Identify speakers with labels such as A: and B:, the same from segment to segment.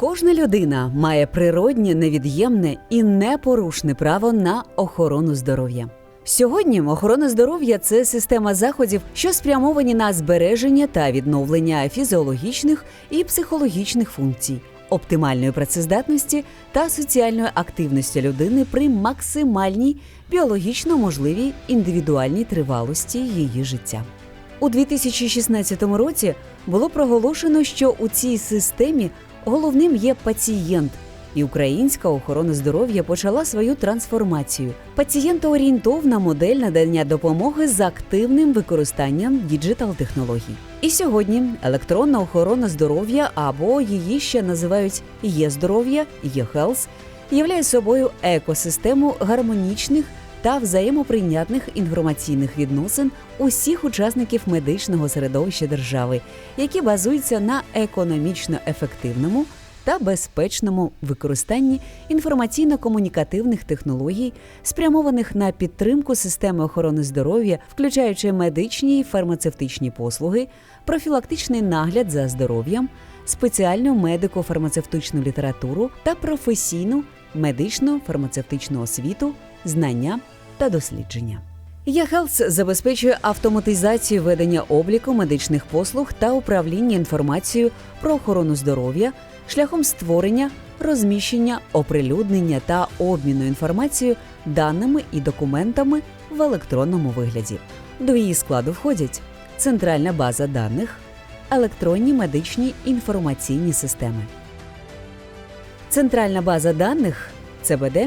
A: Кожна людина має природнє, невід'ємне і непорушне право на охорону здоров'я. Сьогодні охорона здоров'я це система заходів, що спрямовані на збереження та відновлення фізіологічних і психологічних функцій, оптимальної працездатності та соціальної активності людини при максимальній біологічно можливій індивідуальній тривалості її життя. У 2016 році було проголошено, що у цій системі головним є пацієнт, і українська охорона здоров'я почала свою трансформацію. Пацієнтоорієнтовна модель надання допомоги з активним використанням діджитал-технологій. І сьогодні електронна охорона здоров'я або її ще називають є-здоров'я, є-хелс, являє собою екосистему гармонічних та взаємоприйнятних інформаційних відносин усіх учасників медичного середовища держави, які базуються на економічно ефективному та безпечному використанні інформаційно-комунікативних технологій, спрямованих на підтримку системи охорони здоров'я, включаючи медичні і фармацевтичні послуги, профілактичний нагляд за здоров'ям, спеціальну медико-фармацевтичну літературу та професійну медичну фармацевтичну освіту, знання та дослідження. ЯХЕЛС забезпечує автоматизацію ведення обліку медичних послуг та управління інформацією про охорону здоров'я шляхом створення, розміщення, оприлюднення та обміну інформацією, даними і документами в електронному вигляді. До її складу входять центральна база даних, електронні медичні інформаційні системи. Центральна база даних ЦБД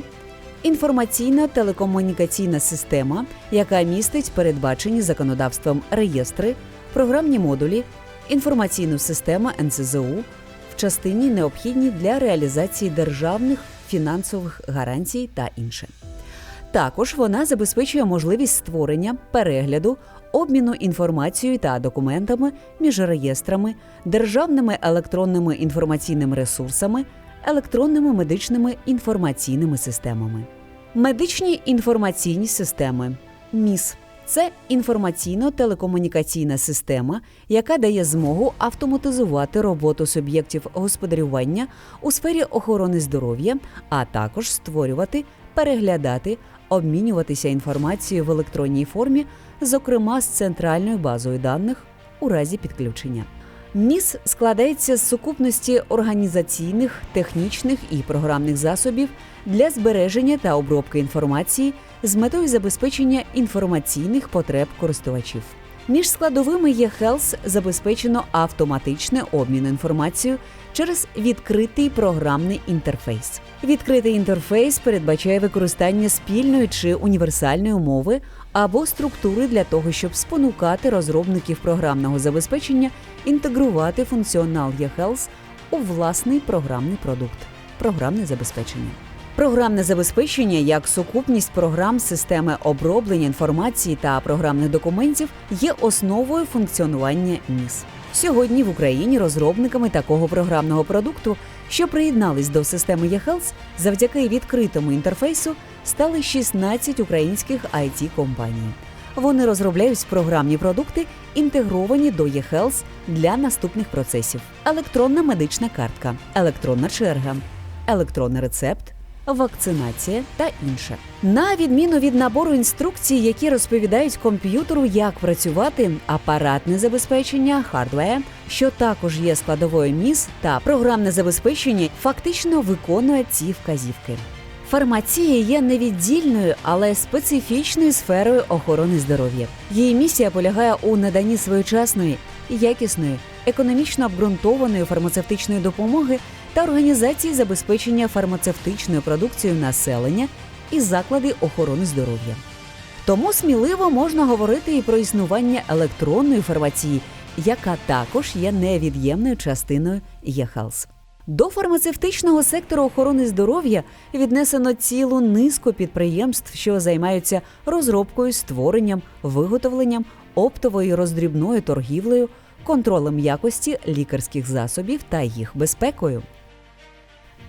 A: інформаційно-телекомунікаційна система, яка містить передбачені законодавством реєстри, програмні модулі, інформаційну систему НСЗУ в частині необхідні для реалізації державних фінансових гарантій та інше. Також вона забезпечує можливість створення перегляду, обміну інформацією та документами між реєстрами, державними електронними інформаційними ресурсами, електронними медичними інформаційними системами. Медичні інформаційні системи МІС це інформаційно-телекомунікаційна система, яка дає змогу автоматизувати роботу суб'єктів господарювання у сфері охорони здоров'я, а також створювати, переглядати, обмінюватися інформацією в електронній формі, зокрема з центральною базою даних у разі підключення. МІС складається з сукупності організаційних, технічних і програмних засобів для збереження та обробки інформації з метою забезпечення інформаційних потреб користувачів. Між складовими є Health забезпечено автоматичний обмін інформацією через відкритий програмний інтерфейс. Відкритий інтерфейс передбачає використання спільної чи універсальної мови або структури для того, щоб спонукати розробників програмного забезпечення інтегрувати функціонал eHealth у власний програмний продукт програмне забезпечення. Програмне забезпечення як сукупність програм системи оброблення інформації та програмних документів є основою функціонування МІС. Сьогодні в Україні розробниками такого програмного продукту, що приєднались до системи eHealth, завдяки відкритому інтерфейсу, стали 16 українських it компаній. Вони розробляють програмні продукти, інтегровані до eHealth для наступних процесів: електронна медична картка, електронна черга, електронний рецепт вакцинація та інше. На відміну від набору інструкцій, які розповідають комп'ютеру, як працювати, апаратне забезпечення, хардвер, що також є складовою міс та програмне забезпечення, фактично виконує ці вказівки. Фармація є невіддільною, але специфічною сферою охорони здоров'я. Її місія полягає у наданні своєчасної, якісної, економічно обґрунтованої фармацевтичної допомоги та організації забезпечення фармацевтичною продукцією населення і заклади охорони здоров'я. Тому сміливо можна говорити і про існування електронної фармації, яка також є невід'ємною частиною ЄХАЛС. До фармацевтичного сектору охорони здоров'я віднесено цілу низку підприємств, що займаються розробкою, створенням, виготовленням, оптовою роздрібною торгівлею, контролем якості лікарських засобів та їх безпекою.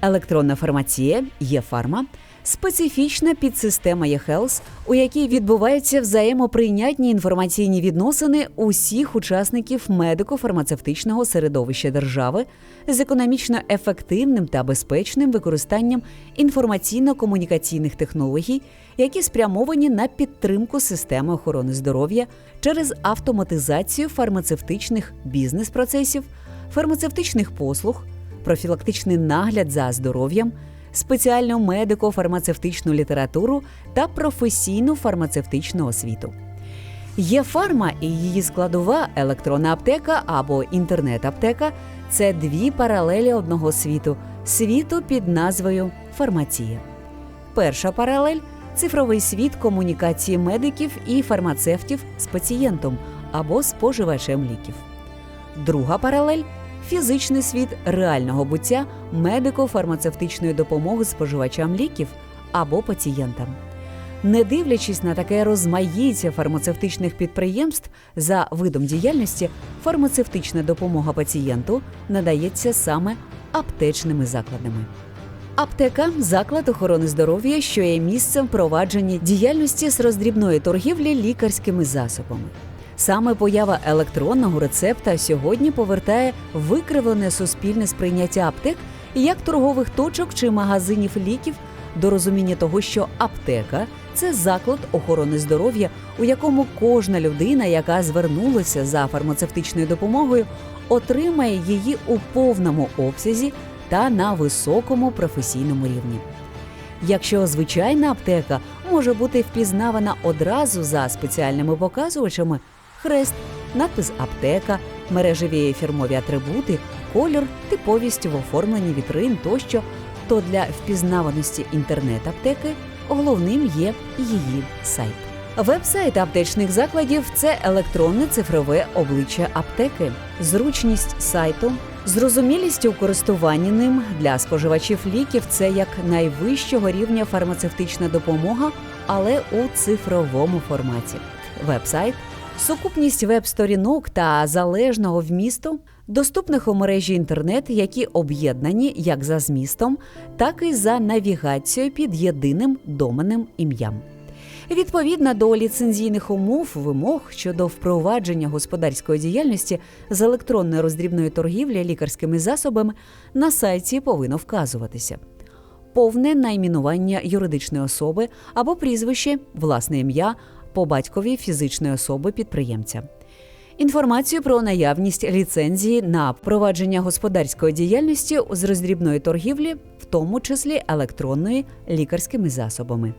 A: Електронна фармація є фарма. Специфічна підсистема eHealth, у якій відбуваються взаємоприйнятні інформаційні відносини усіх учасників медико-фармацевтичного середовища держави з економічно ефективним та безпечним використанням інформаційно-комунікаційних технологій, які спрямовані на підтримку системи охорони здоров'я через автоматизацію фармацевтичних бізнес-процесів, фармацевтичних послуг, профілактичний нагляд за здоров'ям спеціальну медико-фармацевтичну літературу та професійну фармацевтичну освіту. Є фарма і її складова електронна аптека або інтернет-аптека це дві паралелі одного світу світу під назвою фармація. Перша паралель цифровий світ комунікації медиків і фармацевтів з пацієнтом або споживачем ліків. Друга паралель фізичний світ реального буття медико-фармацевтичної допомоги споживачам ліків або пацієнтам. Не дивлячись на таке розмаїття фармацевтичних підприємств за видом діяльності, фармацевтична допомога пацієнту надається саме аптечними закладами. Аптека заклад охорони здоров'я, що є місцем впровадження діяльності з роздрібної торгівлі лікарськими засобами. Саме поява електронного рецепта сьогодні повертає викривлене суспільне сприйняття аптек як торгових точок чи магазинів ліків до розуміння того, що аптека це заклад охорони здоров'я, у якому кожна людина, яка звернулася за фармацевтичною допомогою, отримає її у повному обсязі та на високому професійному рівні. Якщо звичайна аптека може бути впізнавана одразу за спеціальними показувачами, хрест, надпис аптека, мережеві фірмові атрибути, колір, типовість в оформленні вітрин тощо, то для впізнаваності інтернет-аптеки головним є її сайт. Веб-сайт аптечних закладів це електронне цифрове обличчя аптеки, зручність сайту, зрозумілість у користуванні ним для споживачів ліків це як найвищого рівня фармацевтична допомога, але у цифровому форматі. Веб-сайт сукупність веб-сторінок та залежного вмісту, доступних у мережі інтернет, які об'єднані як за змістом, так і за навігацією під єдиним доменним ім'ям. Відповідно до ліцензійних умов вимог щодо впровадження господарської діяльності з електронної роздрібної торгівлі лікарськими засобами на сайті повинно вказуватися повне найменування юридичної особи або прізвище, власне ім'я по батькові фізичної особи підприємця. Інформацію про наявність ліцензії на провадження господарської діяльності з роздрібної торгівлі, в тому числі електронної лікарськими засобами.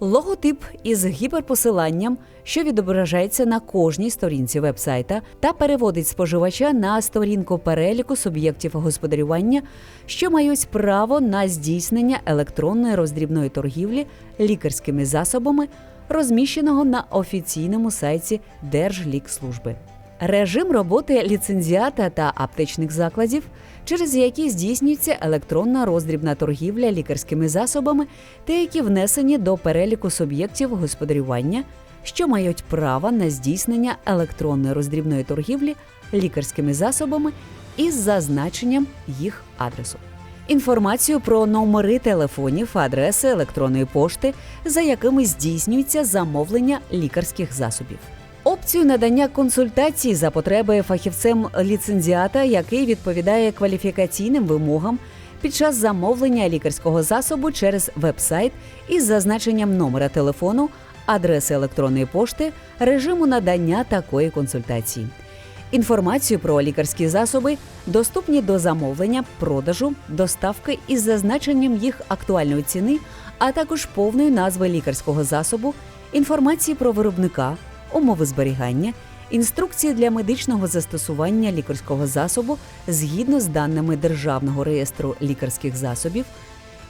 A: Логотип із гіперпосиланням, що відображається на кожній сторінці вебсайта, та переводить споживача на сторінку переліку суб'єктів господарювання, що мають право на здійснення електронної роздрібної торгівлі лікарськими засобами розміщеного на офіційному сайті Держлікслужби. Режим роботи ліцензіата та аптечних закладів, через які здійснюється електронна роздрібна торгівля лікарськими засобами, та які внесені до переліку суб'єктів господарювання, що мають право на здійснення електронної роздрібної торгівлі лікарськими засобами із зазначенням їх адресу інформацію про номери телефонів, адреси електронної пошти, за якими здійснюється замовлення лікарських засобів. Опцію надання консультацій за потреби фахівцем ліцензіата, який відповідає кваліфікаційним вимогам під час замовлення лікарського засобу через веб-сайт із зазначенням номера телефону, адреси електронної пошти, режиму надання такої консультації. Інформацію про лікарські засоби доступні до замовлення, продажу, доставки із зазначенням їх актуальної ціни, а також повної назви лікарського засобу, інформації про виробника, умови зберігання, інструкції для медичного застосування лікарського засобу згідно з даними Державного реєстру лікарських засобів,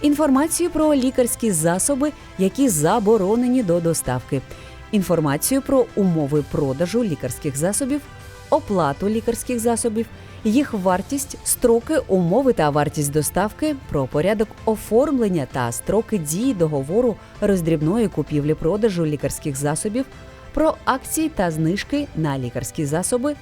A: інформацію про лікарські засоби, які заборонені до доставки, інформацію про умови продажу лікарських засобів оплату лікарських засобів, їх вартість, строки, умови та вартість доставки, про порядок оформлення та строки дії договору роздрібної купівлі-продажу лікарських засобів, про акції та знижки на лікарські засоби,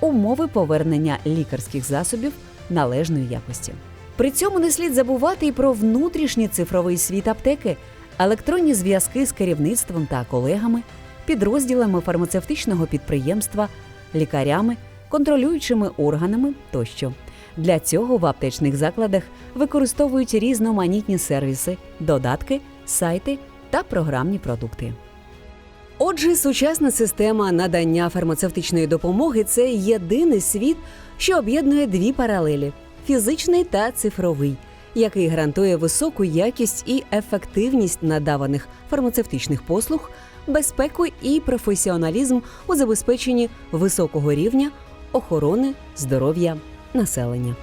A: умови повернення лікарських засобів належної якості. При цьому не слід забувати і про внутрішній цифровий світ аптеки, електронні зв'язки з керівництвом та колегами, підрозділами фармацевтичного підприємства, лікарями, контролюючими органами тощо. Для цього в аптечних закладах використовують різноманітні сервіси, додатки, сайти та програмні продукти. Отже, сучасна система надання фармацевтичної допомоги це єдиний світ, що об'єднує дві паралелі фізичний та цифровий, який гарантує високу якість і ефективність надаваних фармацевтичних послуг, безпеку і професіоналізм у забезпеченні високого рівня охорони здоров'я населення.